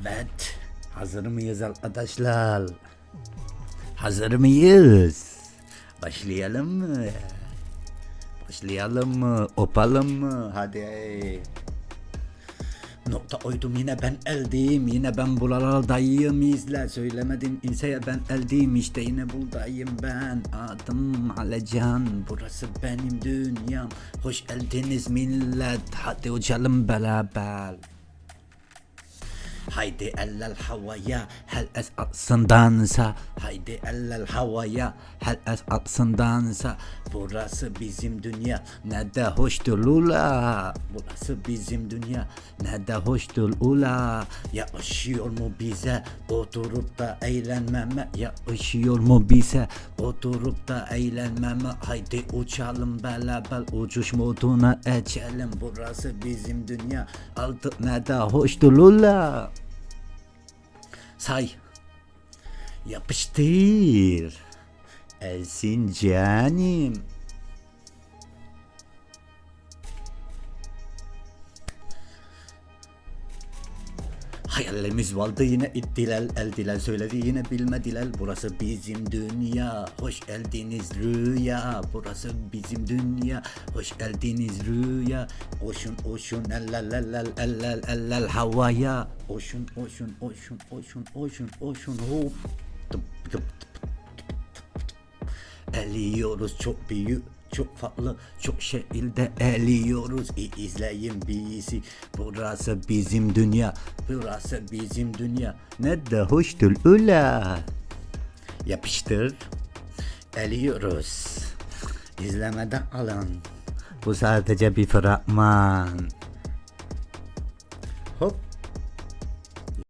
Evet. Hazır mıyız arkadaşlar? Hazır mıyız? Başlayalım mı? Başlayalım mı? Opalım mı? Hadi. Nokta oydum yine ben eldeyim yine ben buralardayım izle söylemedim inseye ben eldeyim işte yine buradayım ben adım Alecan burası benim dünyam hoş geldiniz millet hadi uçalım beraber Haydi eller havaya hel es atsın dansa Haydi eller havaya hel es atsın dansa Burası bizim dünya ne de hoştur ula. Burası bizim dünya ne de hoştur ula. Yakışıyor mu bize oturup da eğlenmeme? Yakışıyor mu bize oturup da eğlenmeme? Haydi uçalım beraber uçuş moduna geçelim. Burası bizim dünya artık ne de hoştur ula Say. Yapıştır. Elsin canım. Hayallerimiz vardı yine ittiler eldiler söyledi yine bilmediler. Burası bizim dünya hoş geldiniz rüya. Burası bizim dünya hoş geldiniz rüya. Oşun oşun eller eller eller eller havaya. Oşun oşun oşun oşun oşun oşun hop. Eliyoruz çok büyük çok farklı çok şekilde eliyoruz. İyi izleyin bizi. Burası bizim dünya burası bizim dünya. Ne de hoştur ula. Yapıştır. Eliyoruz. İzlemeden alın bu sadece bir fragman. Hop.